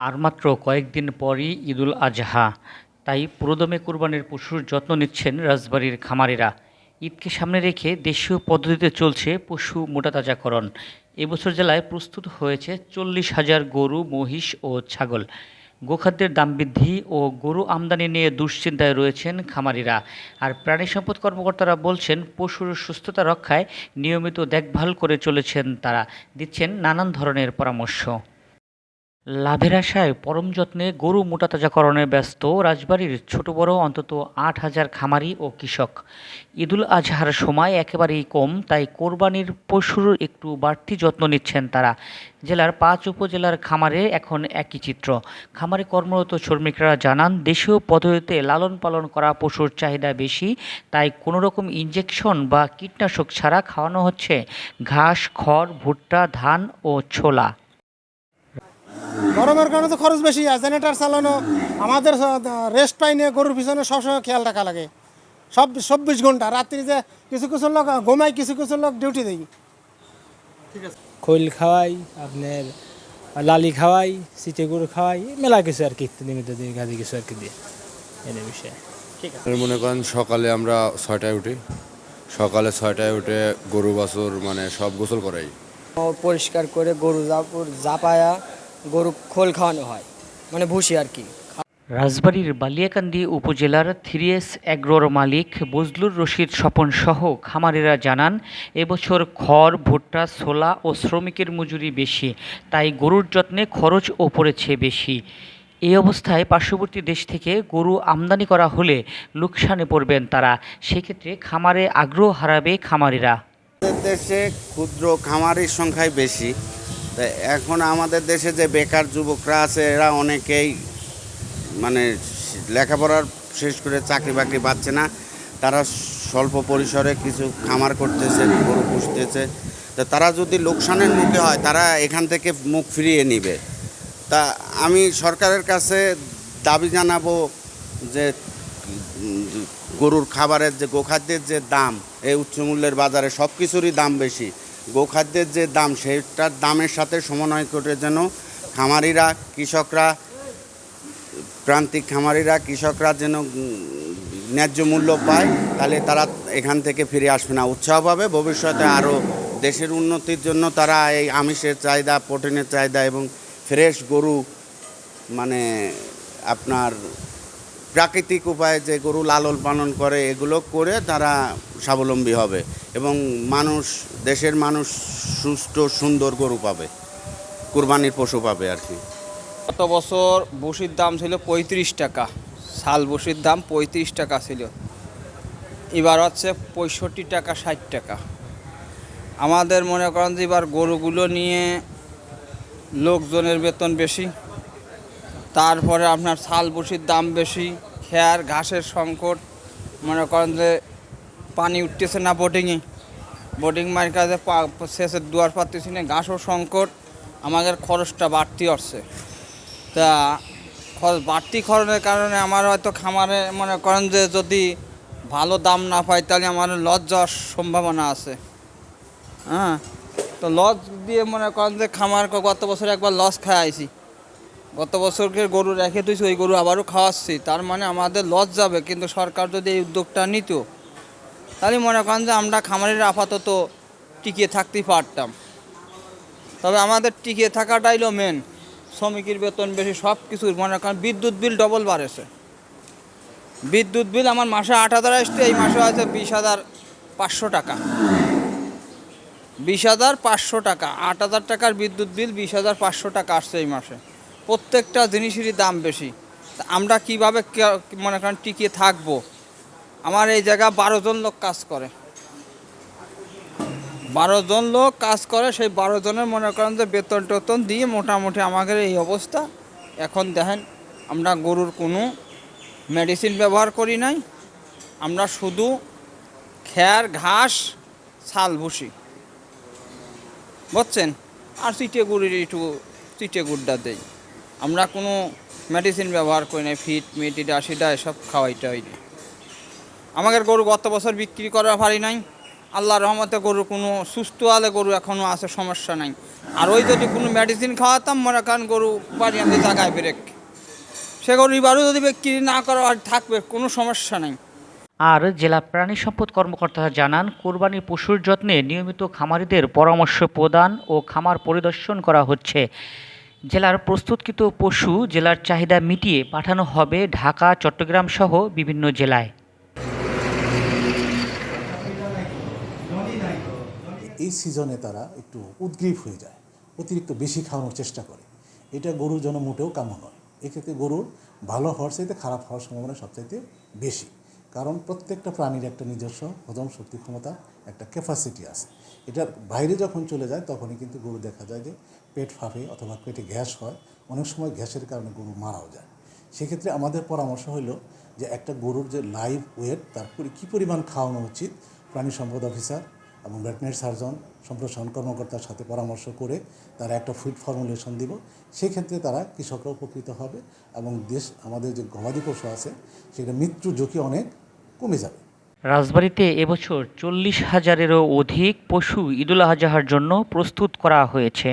আর মাত্র কয়েকদিন পরই ঈদুল আজহা। তাই পুরোদমে কোরবানির পশুর যত্ন নিচ্ছেন রাজবাড়ির খামারিরা। ঈদকে সামনে রেখে দেশীয় পদ্ধতিতে চলছে পশু মোটাতাজাকরণ। এবছর জেলায় প্রস্তুত হয়েছে চল্লিশ হাজার গরু, মহিষ ও ছাগল। গোখাদ্যের দাম বৃদ্ধি ও গরু আমদানি নিয়ে দুশ্চিন্তায় রয়েছেন খামারিরা। আর প্রাণী সম্পদ কর্মকর্তারা বলছেন, পশুর সুস্থতা রক্ষায় নিয়মিত দেখভাল করে চলেছেন তারা। দিচ্ছেন নানান ধরনের পরামর্শ। লাভের আশায় পরম যত্নে গরু মোটাতাজাকরণে ব্যস্ত রাজবাড়ির ছোট বড় অন্তত আট হাজার খামারি ও কৃষক। ঈদুল আজহার সময় একেবারেই কম, তাই কোরবানির পশুর একটু বাড়তি যত্ন নিচ্ছেন তারা। জেলার পাঁচ উপজেলার খামারে এখন একই চিত্র। খামারে কর্মরত শ্রমিকরা জানান, দেশীয় পদ্ধতিতে লালন পালন করা পশুর চাহিদা বেশি, তাই কোনো রকম ইঞ্জেকশন বা কীটনাশক ছাড়া খাওয়ানো হচ্ছে। ঘাস, খড়, ভুট্টা, ধান ও ছোলা। গরমের কারণে তো খরচ বেশি আছে জেনারেটার চালানো আমাদের রেস্ট পাই নিয়ে গরুর পিছনে সবসময় খেয়াল রাখা লাগে। সব চব্বিশ ঘণ্টা রাত্রি যে কিছু কিছু লোক ঘুমাই কিছু কিছু লোক ডিউটি দেয়। খৈল খাওয়াই আপনার লালি খাওয়াই চিটে গুড় খাওয়াই মেলা কিছু আর কি নিয়মিত দিন কাজে কিছু আর কি দিয়ে এনে বিষয়ে। আর মনে করেন সকালে আমরা ছয়টায় উঠি। সকালে ছয়টায় উঠে গরু বাছুর মানে সব গোসল করাই। পরিষ্কার করে গরু জাপুর জাপায়া গরু খোল খাওয়ানো হয় মানে ভুসি আর কি। রাজবাড়ির বালিয়াকান্দি উপজেলার থ্রিএস অ্যাগ্রোর মালিক বজলুর রশিদ স্বপন সহ খামারিরা জানান এবছর খড় ভুট্টা ছোলা ও শ্রমিকের মজুরি বেশি তাই গরুর যত্নে খরচও পড়েছে বেশি। এই অবস্থায় পার্শ্ববর্তী দেশ থেকে গরু আমদানি করা হলে লোকসানে পড়বেন তারা সেক্ষেত্রে খামারে আগ্রহ হারাবে খামারিরা। দেশে ক্ষুদ্র খামারের সংখ্যাই বেশি তা এখন আমাদের দেশে যে বেকার যুবকরা আছে, এরা অনেকেই মানে লেখাপড়ার শেষ করে চাকরি বাকরি পাচ্ছে না। তারা স্বল্প পরিসরে কিছু খামার করতেছে, গরু পুষতেছে। তা তারা যদি লোকসানের মুখে হয়, তারা এখান থেকে মুখ ফিরিয়ে নিবে। তা আমি সরকারের কাছে দাবি জানাব যে, গরুর খাবারের যে গোখাদ্যের যে দাম, এই উচ্চমূল্যের বাজারে সব কিছুরই দাম বেশি। গোখাদ্যের যে দাম, সেটার দামের সাথে সমন্বয় করে যেন খামারিরা, কৃষকরা, প্রান্তিক খামারিরা, কৃষকরা যেন ন্যায্য মূল্য পায়, তাহলে তারা এখান থেকে ফিরে আসবে না। উৎসাহ পাবে ভবিষ্যতে আরও দেশের উন্নতির জন্য তারা এই আমিষের চাহিদা, প্রোটিনের চাহিদা এবং ফ্রেশ গরু মানে আপনার প্রাকৃতিক উপায়ে যে গরু লালন পালন করে, এগুলো করে তারা স্বাবলম্বী হবে এবং মানুষ দেশের মানুষ সুস্থ, সুন্দর গরু পাবে, কুরবানির পশু পাবে আর কি। গত বছর বসির দাম ছিল পঁয়ত্রিশ টাকা, শাল বসির দাম পঁয়ত্রিশ টাকা ছিল। এবার হচ্ছে পঁয়ষট্টি টাকা, ষাট টাকা। আমাদের মনে করেন যে এবার গরুগুলো নিয়ে লোকজনের বেতন বেশি, তারপরে আপনার শাল বসির দাম বেশি, খেয়ার, ঘাসের সংকট, মনে করেন যে পানি উঠতেছে না বোটিংয়ে বোটিং মার কাছে শেষের দুয়ার পাচ্তেছি না ঘাসও সংকট, আমাদের খরচটা বাড়তি হচ্ছে তা, খরচ বাড়তি খরচের কারণে আমার হয়তো খামারে মনে করেন যে যদি ভালো দাম না পাই তাহলে আমার লজ যাওয়ার সম্ভাবনা আছে। হ্যাঁ তো লস দিয়ে মনে করেন যে খামার গত বছর একবার লস খাই আইছি। গত বছরকে গরু রেখে তুই ওই গরু আবারও খাওয়াচ্ছি। তার মানে আমাদের লস যাবে, কিন্তু সরকার যদি এই উদ্যোগটা নিত তাহলে মনে করেন যে আমরা খামারের আপাতত টিকিয়ে থাকতেই পারতাম। তবে আমাদের টিকিয়ে থাকাটাই হলো মেন শ্রমিকের বেতন বেশি সব কিছুর মনে করেন বিদ্যুৎ বিল ডবল বাড়েছে। বিদ্যুৎ বিল আমার মাসে আট হাজার আসছে, এই মাসে আছে বিশ হাজার পাঁচশো টাকা। বিশ হাজার পাঁচশো টাকা, আট হাজার টাকার বিদ্যুৎ বিল বিশ হাজার পাঁচশো টাকা আসছে এই মাসে। প্রত্যেকটা জিনিসেরই দাম বেশি। আমরা কীভাবে মনে করেন টিকিয়ে থাকব? আমার এই জায়গা বারো জন লোক কাজ করে। বারো জন লোক কাজ করে, সেই বারো জনের মনে করেন যে বেতন টেতন দিয়ে মোটামুটি আমাদের এই অবস্থা। এখন দেখেন, আমরা গরুর কোনো মেডিসিন ব্যবহার করি নাই, আমরা শুধু খ্যার ঘাস, ছাল ভুসি বুঝছেন? আর চিটে গুড়ির একটু, চিটে গুড়টা দেই। আমরা কোনো মেডিসিন ব্যবহার করি না ফিট, মিট এটা সেটা, এসব খাওয়াইটা হয়নি আমাদের গরু গত বছর বিক্রি করা পারি নাই। আল্লাহ রহমতে গরু কোনো সুস্থ আলে গরু এখনও আছে, সমস্যা নাই। আর ওই যদি কোনো মেডিসিন খাওয়াতাম, মনে করেন গরু বাড়ি আনতে জায়গায় ব্রেক সে গরু এবারও যদি বিক্রি না করা আর থাকবে, কোনো সমস্যা নেই। আর জেলা প্রাণী সম্পদ কর্মকর্তারা জানান, কোরবানি পশুর যত্নে নিয়মিত খামারিদের পরামর্শ প্রদান ও খামার পরিদর্শন করা হচ্ছে। জেলার প্রস্তুতকৃত পশু জেলার চাহিদা মিটিয়ে পাঠানো হবে ঢাকা, চট্টগ্রাম সহ বিভিন্ন জেলায়। এই সিজনে তারা একটু উদ্গ্রীব হয়ে যায়, অতিরিক্ত বেশি খাওয়ানোর চেষ্টা করে। এটা গরুর জন্য মোটেও কাম্য নয়। এক্ষেত্রে গরুর ভালো হওয়ার চাইতে খারাপ হওয়ার সম্ভাবনা সবচাইতে বেশি। কারণ প্রত্যেকটা প্রাণীর একটা নিজস্ব হজম শক্তি ক্ষমতা, একটা ক্যাপাসিটি আছে। এটার বাইরে যখন চলে যায়, তখনই কিন্তু গরু দেখা যায় যে পেট ফাঁপে অথবা পেটে গ্যাস হয়। অনেক সময় গ্যাসের কারণে গরু মারাও যায়। সেক্ষেত্রে আমাদের পরামর্শ হলো যে একটা গরুর যে লাইভ ওয়েট তারপরে কী পরিমাণ খাওয়ানো উচিত? প্রাণী সম্পদ অফিসার এবং ভেটেনারি সার্জন, সম্প্রসারণ কর্মকর্তার সাথে পরামর্শ করে তারা একটা ফুড ফর্মুলেশন দিব। সেক্ষেত্রে তারা কৃষকরা উপকৃত হবে এবং দেশ, আমাদের যে গবাদি পশু আছে, সেটা মৃত্যু ঝুঁকি অনেক কমে যাবে। রাজবাড়িতে এবছর চল্লিশ হাজারেরও অধিক পশু ঈদুল আজহার জন্য প্রস্তুত করা হয়েছে।